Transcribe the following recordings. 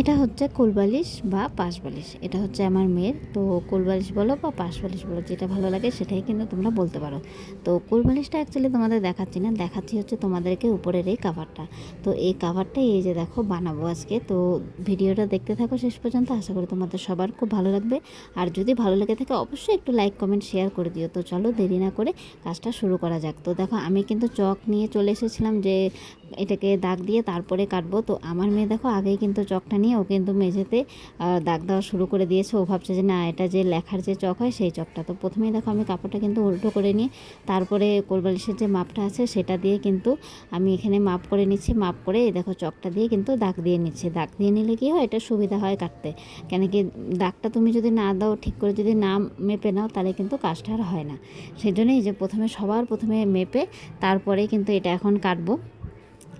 এটা হচ্ছে কোলবালিশ বা পাশ বালিশ এটা হচ্ছে আমার মেয়ের। তো কোলবালিশ বলো বা পাশ বালিশ বলো, যেটা ভালো লাগে সেটাই কিন্তু তোমরা বলতে পারো। তো কোলবালিশটা অ্যাকচুয়ালি তোমাদের দেখাচ্ছি না, দেখাচ্ছি হচ্ছে তোমাদেরকে উপরের এই কাভারটা তো এই কাভারটাই এই যে দেখো বানাবো আজকে। তো ভিডিওটা দেখতে থাকো শেষ পর্যন্ত, আশা করি তোমাদের সবার খুব ভালো লাগবে। আর যদি ভালো লেগে থাকে অবশ্যই একটু লাইক কমেন্ট শেয়ার করে দিও। তো চলো দেরি না করে কাজটা শুরু করা যাক। তো দেখো আমি কিন্তু চক নিয়ে চলে এসেছিলাম যে এটাকে দাগ দিয়ে তারপরে কাটবো। তো আমার মেয়ে দেখো, আগেই কিন্তু চকটা নিয়ে ও কিন্তু মেঝেতে দাগ দেওয়া শুরু করে দিয়েছে। ও ভাবছে যে, না, এটা যে লেখার যে চক হয়, সেই চকটা। তো প্রথমেই দেখো আমি কাপড়টা কিন্তু উল্টো করে নিয়ে, তারপরে কোলবালিশের যে মাপটা আছে, সেটা দিয়ে কিন্তু আমি এখানে মাপ করে নিচ্ছি। মাপ করে এই দেখো চকটা দিয়ে কিন্তু দাগ দিয়ে নিচ্ছি। দাগ দিয়ে নিলে কি হয়, এটা সুবিধা হয় কাটতে। কেন কি, দাগটা তুমি যদি না দাও, ঠিক করে যদি না মেপে নাও, তাহলে কিন্তু কাজটা আর হয় না। সেই জন্যই যে প্রথমে, সবার প্রথমে মেপে তারপরে কিন্তু এটা এখন কাটবো।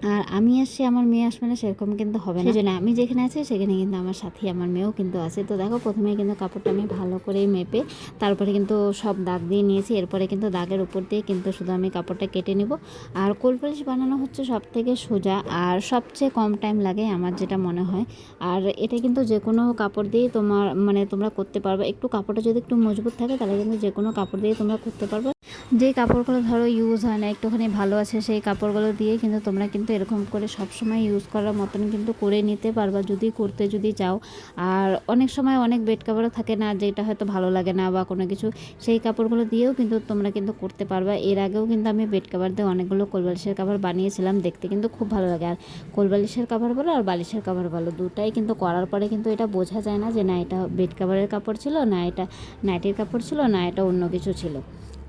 আর আমি আসছি আমার মেয়ে আসবে না সেরকম কিন্তু হবে না। সেজন্য আমি যেখানে আছি সেখানে কিন্তু আমার সাথী আমার মেয়েও কিন্তু আছে। তো দেখো প্রথমে কিন্তু কাপড়টা আমি ভালো করে মেপে তারপরে কিন্তু সব দাগ দিয়ে নিয়েছি। এরপরে কিন্তু দাগের উপর দিয়ে কিন্তু শুধু আমি কাপড়টা কেটে নিব। আর কোল পালিশ বানানো হচ্ছে সব থেকে সোজা আর সবচেয়ে কম টাইম লাগে আমার যেটা মনে হয়। আর এটা কিন্তু যে কোনো কাপড় দিয়ে তোমার মানে তোমরা করতে পারবে। একটু কাপড়টা যদি একটু মজবুত থাকে তাহলে কিন্তু যে কোনো কাপড় দিয়ে তোমরা করতে পারবে। যে কাপড়গুলো ধরো ইউজ হয় না একটুখানি ভালো আছে সেই কাপড়গুলো দিয়ে কিন্তু তোমরা কিন্তু এরকম করে সব সময় ইউজ করার মতন কিন্তু করে নিতে পারবা যদি করতে যদি চাও। আর অনেক সময় অনেক বেড কাভারও থাকে না যেটা হয়তো ভালো লাগে না বা কোনো কিছু, সেই কাপড়গুলো দিয়েও কিন্তু তোমরা কিন্তু করতে পারবা। এর আগেও কিন্তু আমি বেড কাভার দিয়ে অনেকগুলো কোলবালিশের কাভার বানিয়েছিলাম, দেখতে কিন্তু খুব ভালো লাগে। আর কোলবালিশের কাভার বলো আর বালিশের কাভার বলো, দুটাই কিন্তু করার পরে কিন্তু এটা বোঝা যায় না যে না এটা বেড কাভারের কাপড় ছিল, না এটা নাইটির কাপড় ছিল, না এটা অন্য কিছু ছিল।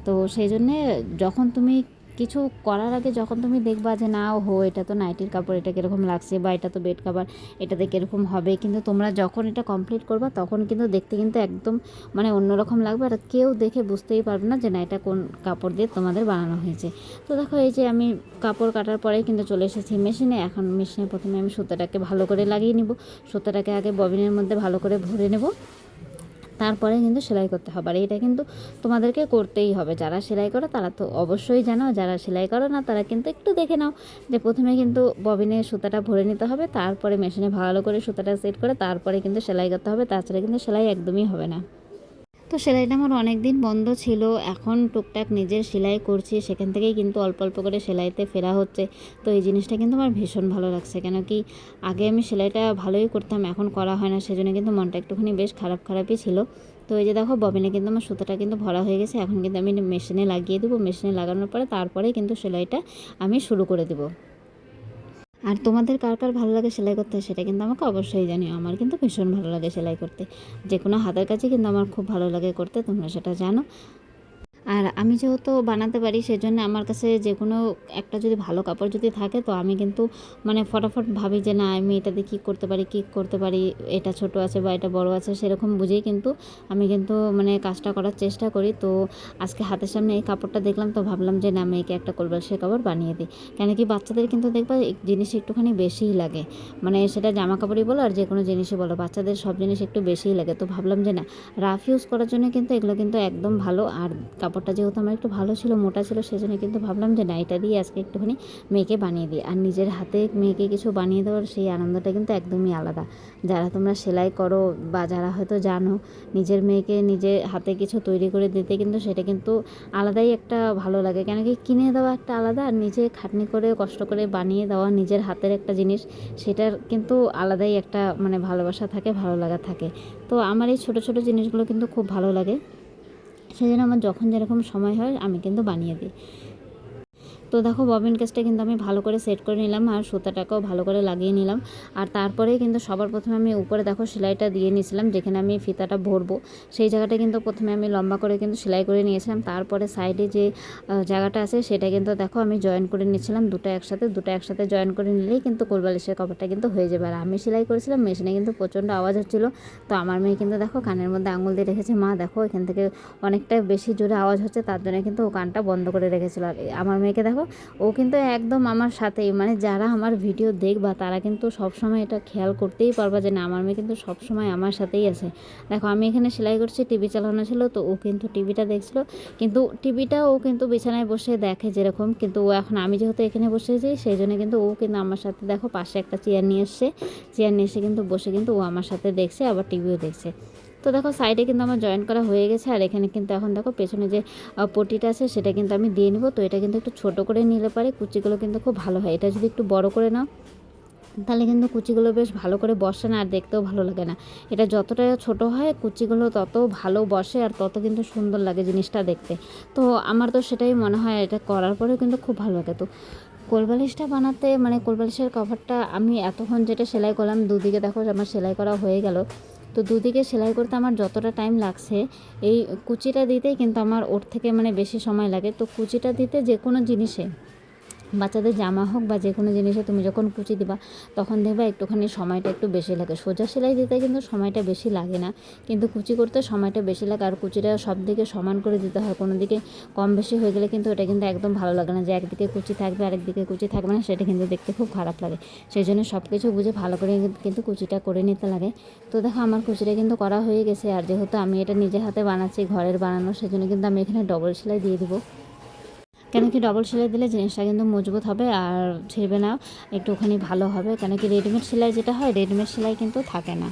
তো সেই জন্যে যখন তুমি কিছু করার আগে যখন তুমি দেখবা যে, না হো এটা তো নাইটির কাপড়, এটা কীরকম লাগছে? বা, এটা তো বেড কাভার এটাতে কীরকম হবে? কিন্তু তোমরা যখন এটা কমপ্লিট করবা, তখন কিন্তু দেখতে কিন্তু একদম মানে অন্যরকম লাগবে। আর কেউ দেখে বুঝতেই পারবে না যে, না, এটা কোন কাপড় দিয়ে তোমাদের বানানো হয়েছে? তো দেখো, এই যে আমি কাপড় কাটার পরে কিন্তু চলে এসেছি মেশিনে। এখন মেশিনে প্রথমে আমি সুতোটাকে ভালো করে লাগিয়ে নিব। সুতোটাকে আগে ববিনের মধ্যে ভালো করে ভরে নেব। তারপরে কিন্তু সেলাই করতে হবে। আর এটা কিন্তু তোমাদেরকে করতেই হবে। যারা সেলাই করো তারা তো অবশ্যই জানো, যারা সেলাই করো না তারা কিন্তু একটু দেখে নাও যে প্রথমে কিন্তু ববিনে সুতাটা ভরে নিতে হবে, তারপরে মেশিনে ভালো করে সুতাটা সেট করে তারপরে কিন্তু সেলাই করতে হবে, তাছাড়া কিন্তু সেলাই একদমই হবে না। তো সেলাইটা আমার অনেক দিন বন্ধ ছিল। এখন টুকটাক নিজের সেলাই করছি। সেখান থেকেই কিন্তু অল্প অল্প করে সেলাইতে ফেরা হচ্ছে। তো এই জিনিসটা কিন্তু আমার ভীষণ ভালো লাগছে। কেন কি আগে আমি সেলাইটা ভালোই করতাম, এখন করা হয় না। সেজন্য কিন্তু মনটা একটুখানি বেশ খারাপ খারাপই ছিল। তো এই যে দেখো, ববিনে কিন্তু আমার সুতোটা কিন্তু ভরা হয়ে গেছে। এখন কিন্তু আমি মেশিনে লাগিয়ে দেবো। মেশিনে লাগানোর পরে তারপরে কিন্তু সেলাইটা আমি শুরু করে দেবো। আর তোমাদের কার কার ভালো লাগে সেলাই করতে সেটা কিন্তু আমাকে অবশ্যই জানিও। আমার কিন্তু ভীষণ ভালো লাগে সেলাই করতে। যে কোনো হাতের কাছে কিন্তু আমার খুব ভালো লাগে করতে, তোমরা সেটা জানো। আর আমি যেহেতু বানাতে পারি, সেজন্য আমার কাছে যে কোনো একটা যদি ভালো কাপড় যদি থাকে, তো আমি কিন্তু মানে ফটাফট ভাবি যে, না, আমি এটাতে কী করতে পারি, কী করতে পারি? এটা ছোট আছে বা এটা বড় আছে, সেরকম বুঝেই কিন্তু আমি কিন্তু মানে কাজটা করার চেষ্টা করি। তো আজকে হাতের সামনে এই কাপড়টা দেখলাম, তো ভাবলাম যে, না মেয়েকে একটা কোলবাসের কাপড় বানিয়ে দিই। কেন কি বাচ্চাদের কিন্তু দেখবা জিনিস একটুখানি বেশিই লাগে। মানে সেটা জামা কাপড়ই বলো আর যে কোনো জিনিসই বলো, বাচ্চাদের সব জিনিস একটু বেশিই লাগে। তো ভাবলাম যে, না, রাফ ইউজ করার জন্য কিন্তু এগুলো কিন্তু একদম ভালো। আর কাপড়টা যেহেতু আমার একটু ভালো ছিল, মোটা ছিল, সেজন্য কিন্তু ভাবলাম যে না, এটা দিয়ে আজকে একটুখানি মেয়েকে বানিয়ে দিই। আর নিজের হাতে মেয়েকে কিছু বানিয়ে দেওয়ার সেই আনন্দটা কিন্তু একদমই আলাদা। যারা তোমরা সেলাই করো বা যারা হয়তো জানো, নিজের মেয়েকে নিজের হাতে কিছু তৈরি করে দিতে কিন্তু সেটা কিন্তু আলাদাই একটা ভালো লাগে। কেন কি কিনে দেওয়া একটা আলাদা আর নিজে খাটনি করে, কষ্ট করে বানিয়ে দেওয়া নিজের হাতের একটা জিনিস, সেটার কিন্তু আলাদাই একটা মানে ভালোবাসা থাকে, ভালো লাগা থাকে। তো আমার এই ছোটো ছোটো জিনিসগুলো কিন্তু খুব ভালো লাগে। সেই জন্য আমার যখন যেরকম সময় হয় আমি কিন্তু বানিয়ে দিই। তো দেখো ববিন কেসটা কিন্তু আমি ভালো করে সেট করে নিলাম আর সুতাটাকেও ভালো করে লাগিয়ে নিলাম। আর তারপরে কিন্তু সবার প্রথমে আমি উপরে দেখো সেলাইটা দিয়ে নিয়েছিলাম, যেখানে আমি ফিতাটা ভরবো। সেই জায়গাটা কিন্তু প্রথমে আমি লম্বা করে কিন্তু সেলাই করে নিয়েছিলাম। তারপরে সাইডে যে জায়গাটা আছে সেটা কিন্তু দেখো আমি জয়েন করে নিয়েছিলাম। দুটো একসাথে দুটো একসাথে জয়েন করে নিলেই কিন্তু কোলবালিশের কভারটা কিন্তু হয়ে যাবে। আর আমি সেলাই করেছিলাম, মেশিনে কিন্তু প্রচণ্ড আওয়াজ হচ্ছিল। তো আমার মেয়ে কিন্তু দেখো কানের মধ্যে আঙুল দিয়ে রেখেছে, মা, দেখো এখান থেকে অনেকটা বেশি জোরে আওয়াজ হচ্ছে, তার জন্য কিন্তু ও কানটা বন্ধ করে রেখেছিল। আর আমার মেয়েকে দেখো ও কিন্তু একদম আমার সাথেই। মানে যারা আমার ভিডিও দেখবা, তারা কিন্তু সবসময় এটা খেয়াল করতেই পারবা যে না, আমার মেয়ে কিন্তু সবসময় আমার সাথেই আছে। দেখো, আমি এখানে সেলাই করছি, টিভি চালানো ছিল, তো ও কিন্তু টিভিটা দেখছিল। কিন্তু টিভিটা ও কিন্তু বিছানায় বসে দেখে যেরকম। কিন্তু ও এখন, আমি যেহেতু এখানে বসেছি সেই জন্য কিন্তু ও কিন্তু আমার সাথে, দেখো, পাশে একটা চেয়ার নিয়ে এসছে। চেয়ার নিয়ে এসে কিন্তু বসে কিন্তু ও আমার সাথে দেখছে, আবার টিভিও দেখছে। তো দেখো সাইডে কিন্তু আমার জয়েন করা হয়ে গেছে, আর এখানে কিন্তু এখন দেখো পেছনে যে পটিটা আছে সেটা কিন্তু আমি দিয়ে নিব। তো এটা কিন্তু একটু ছোট করে নিলে পারে, কুচিগুলো কিন্তু খুব ভালো হয়। এটা যদি একটু বড় করে নাও, তাহলে কিন্তু কুচিগুলো বেশ ভালো করে বসে না, আর দেখতেও ভালো লাগে না। এটা যতটা ছোট হয়, কুচিগুলো তত ভালো বসে, আর তত কিন্তু সুন্দর লাগে জিনিসটা দেখতে। তো আমার তো সেটাই মনে হয়, এটা করার পরেও কিন্তু খুব ভালো লাগে। তো কোলবালিশটা বানাতে মানে কোলবালিশের কভারটা আমি এতক্ষণ যেটা সেলাই করলাম, দুদিকে দেখো আমার সেলাই করা হয়ে গেল। তো দুদিকে সেলাই করতে আমার যতটা টাইম লাগছে, এই কুচিটা দিতেই কিন্তু আমার ওর থেকে মানে বেশি সময় লাগে। তো কুচিটা দিতে যে কোনো জিনিসে বাচ্চাদের জামা হোক বা যে কোনো জিনিসে তুমি যখন কুচি দিবা, তখন দেখবা একটুখানি সময়টা একটু বেশি লাগে। সোজা সেলাই দিতে কিন্তু সময়টা বেশি লাগে না। কিন্তু কুচি করতে সময়টা বেশি লাগে আর কুচিটা সব দিকে সমান করে দিতে হয়। কোনো দিকে কম বেশি হয়ে গেলে কিন্তু এটা কিন্তু একদম ভালো লাগে না যে একদিকে কুচি থাকবে, আরেকদিকে কুচি থাকবে না, সেটা কিন্তু দেখতে খুব খারাপ লাগে। সেই জন্য সব কিছু বুঝে ভালো করে কিন্তু কুচিটা করে নিতে লাগে। তো দেখো আমার কুচিটা কিন্তু করা হয়ে গেছে। আর যেহেতু আমি এটা নিজে হাতে বানাচ্ছি, ঘরের বানানো, সেজন্য কিন্তু আমি এখানে ডবল সেলাই দিয়ে দিব। কেন কি ডবল সেলাই দিলে জিনিসটা কিন্তু মজবুত হবে আর ছিঁড়বে না, একটুখানি ভালো হবে। কেন কি রেডিমেড সেলাই যেটা হয় রেডিমেড সেলাই কিন্তু থাকে না।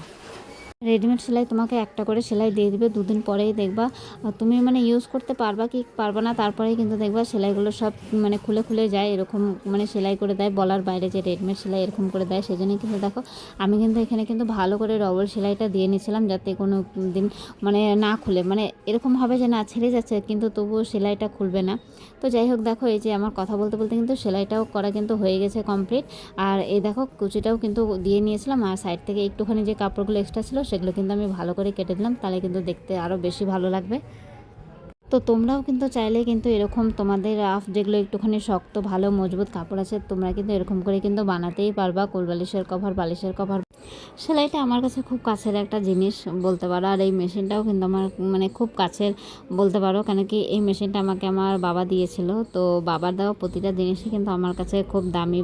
রেডিমেড সেলাই তোমাকে একটা করে সেলাই দিয়ে দিবে, দুদিন পরেই দেখবা। তুমি মানে ইউজ করতে পারবা কি পারবা না, তারপরেই কিন্তু দেখবা সেলাইগুলো সব মানে খুলে খুলে যায়, এরকম মানে সেলাই করে দেয় বলার বাইরে যে রেডিমেড সেলাই এরকম করে দেয় সেই জন্যই কিন্তু দেখো, আমি কিন্তু এখানে কিন্তু ভালো করে ডবল সেলাইটা দিয়ে নিয়েছিলাম যাতে কোনো দিন মানে না খুলে মানে এরকম হবে যে না ছেড়ে যাচ্ছে, কিন্তু তবুও সেলাইটা খুলবে না। তো যাই হোক দেখো, এই যে আমার কথা বলতে বলতে কিন্তু সেলাইটাও করা কিন্তু হয়ে গেছে কমপ্লিট আর এই দেখো কুচিটাও কিন্তু দিয়ে নিয়েছিলাম, আর সাইড থেকে একটুখানি যে কাপড়গুলো এক্সট্রা ছিল সেগুলো কিন্তু আমি ভালো করে কেটে দিলাম, তাহলে কিন্তু দেখতে আরও বেশি ভালো লাগবে। তো তোমরাও কিন্তু চাইলে কিন্তু এরকম তোমাদের রাফ যেগুলো একটুখানি শক্ত, ভালো, মজবুত কাপড় আছে, তোমরা কিন্তু এরকম করে কিন্তু বানাতেই পারবা কোলবালিশের কভার বালিশের কভার সেলাইটা আমার কাছে খুব কাছের একটা জিনিস বলতে পারো, আর এই মেশিনটাও কিন্তু আমার মানে খুব কাছের বলতে পারো, কেন কি এই মেশিনটা আমাকে আমার বাবা দিয়েছিল, তো বাবার দেওয়া প্রতিটা জিনিসই কিন্তু আমার কাছে খুব দামি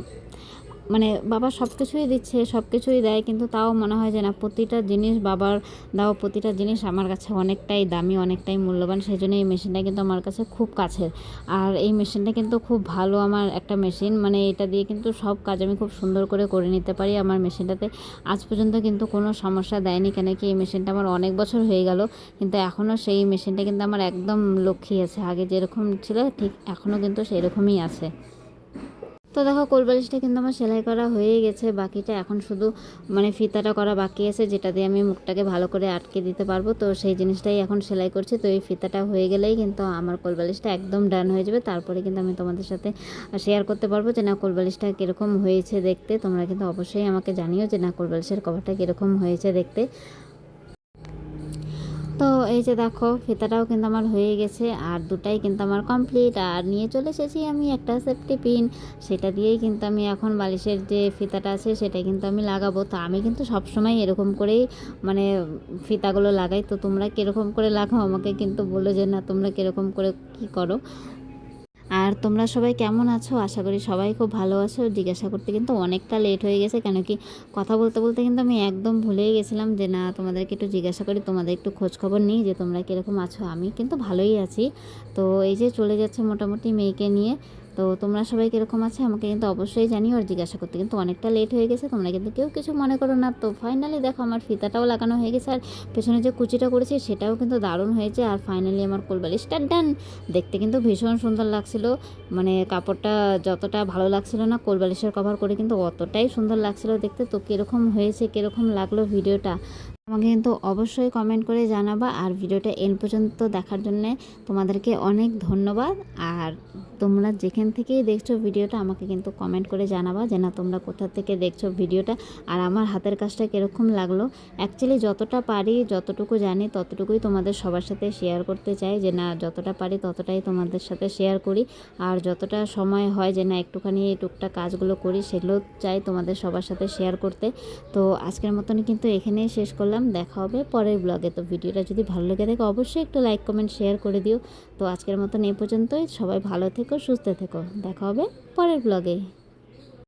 মানে বাবা সব কিছুই দিচ্ছে সব কিছুই দেয়, কিন্তু তাও মনে হয় যে না, প্রতিটা জিনিস বাবার দেওয়া প্রতিটা জিনিস আমার কাছে অনেকটাই দামি, অনেকটাই মূল্যবান সেই জন্য এই মেশিনটা কিন্তু আমার কাছে খুব কাছের। আর এই মেশিনটা কিন্তু খুব ভালো আমার একটা মেশিন মানে এটা দিয়ে কিন্তু সব কাজ আমি খুব সুন্দর করে করে নিতে পারি আমার মেশিনটাতে। আজ পর্যন্ত কিন্তু কোনো সমস্যা দেয়নি, কেন কি এই মেশিনটা আমার অনেক বছর হয়ে গেল, কিন্তু এখনও সেই মেশিনটা কিন্তু আমার একদম লক্ষ্যই আছে। আগে যেরকম ছিল, ঠিক এখনও কিন্তু সেরকমই আছে। তো দেখো কোলবালিশটা কিন্তু আমার সেলাই করা হয়ে গেছে। বাকিটা এখন শুধু মানে ফিতাটা করা বাকি আছে, যেটা দিয়ে আমি মুখটাকে ভালো করে আটকে দিতে পারব। তো সেই জিনিসটাই এখন সেলাই করছি। তো এই ফিতাটা হয়ে গেলেই কিন্তু আমার কোলবালিশটা একদম ডান হয়ে যাবে। তারপরে কিন্তু আমি তোমাদের সাথে শেয়ার করতে পারব যে, না কোলবালিশটা কীরকম হয়েছে দেখতে। তোমরা কিন্তু অবশ্যই আমাকে জানিও যে, না কোলবালিশের কভারটা কীরকম হয়েছে দেখতে। তো এই যে দেখো, ফিতাটাও কিন্তু আমার হয়ে গেছে, আর দুটাই কিন্তু আমার কমপ্লিট আর নিয়ে চলে এসেছি আমি একটা সেফটি পিন সেটা দিয়েই কিন্তু আমি এখন বালিশের যে ফিতাটা আছে, সেটা কিন্তু আমি লাগাবো। তো আমি কিন্তু সবসময় এরকম করেই মানে ফিতাগুলো লাগাই। তো তোমরা কীরকম করে লাগাও আমাকে কিন্তু বলো যে, না, তোমরা কীরকম করে কী করো? আর তোমরা সবাই কেমন আছো? আশা করি সবাই খুব ভালো আছো। জিজ্ঞাসা করতে কিন্তু অনেকটা লেট হয়ে গেছে, কেন কি কথা বলতে বলতে কিন্তু আমি একদম ভুলেই গেছিলাম যে না, তোমাদেরকে একটু জিজ্ঞাসা করি, তোমাদের একটু খোঁজ খবর নিই যে তোমরা কীরকম আছো। আমি কিন্তু ভালোই আছি। তো এই যে চলে যাচ্ছে মোটামুটি মেয়েকে নিয়ে। তো তোমরা সবাই কীরকম আছে আমাকে কিন্তু অবশ্যই জানিও, আর জিজ্ঞাসা করতে কিন্তু অনেকটা লেট হয়ে গেছে, তোমরা কিন্তু কেউ কিছু মনে করো না। তো ফাইনালি দেখো আমার ফিতাটাও লাগানো হয়ে গেছে, আর পেছনে যে কুচিটা করেছি সেটাও কিন্তু দারুণ হয়েছে, আর ফাইনালি আমার কোলবালিশটা ডান দেখতে কিন্তু ভীষণ সুন্দর লাগছিল মানে কাপড়টা যতটা ভালো লাগছিল না, কোলবালিশের কভার করে কিন্তু অতটাই সুন্দর লাগছিল দেখতে। তো কীরকম হয়েছে, কীরকম লাগল ভিডিওটা আমাকে কিন্তু অবশ্যই কমেন্ট করে জানাবা। আর ভিডিওটা এন পর্যন্ত দেখার জন্যে তোমাদেরকে অনেক ধন্যবাদ। আর তোমরা যেখান থেকেই দেখছ ভিডিওটা, আমাকে কিন্তু কমেন্ট করে জানাবা যে, না, তোমরা কোথা থেকে দেখছ ভিডিওটা? আর আমার হাতের কাজটা কীরকম লাগল? অ্যাকচুয়ালি যতটা পারি, যতটুকু জানি, ততটুকুই তোমাদের সবার সাথে শেয়ার করতে চাই যে, না, যতটা পারি, ততটাই তোমাদের সাথে শেয়ার করি। আর যতটা সময় হয় যে, না, একটুখানি এই টুকটাক কাজগুলো করি, সেগুলো চাই তোমাদের সবার সাথে শেয়ার করতে। তো আজকের মতনই কিন্তু এখানেই শেষ করলাম। করলাম, দেখা হবে পরের ব্লগে তো ভিডিওটা যদি ভালো লেগে থাকে, অবশ্যই একটু লাইক কমেন্ট শেয়ার করে দিও। তো আজকের মতন এ পর্যন্তই। সবাই ভালো থেকো, সুস্থ থেকো। দেখা হবে পরের ব্লগে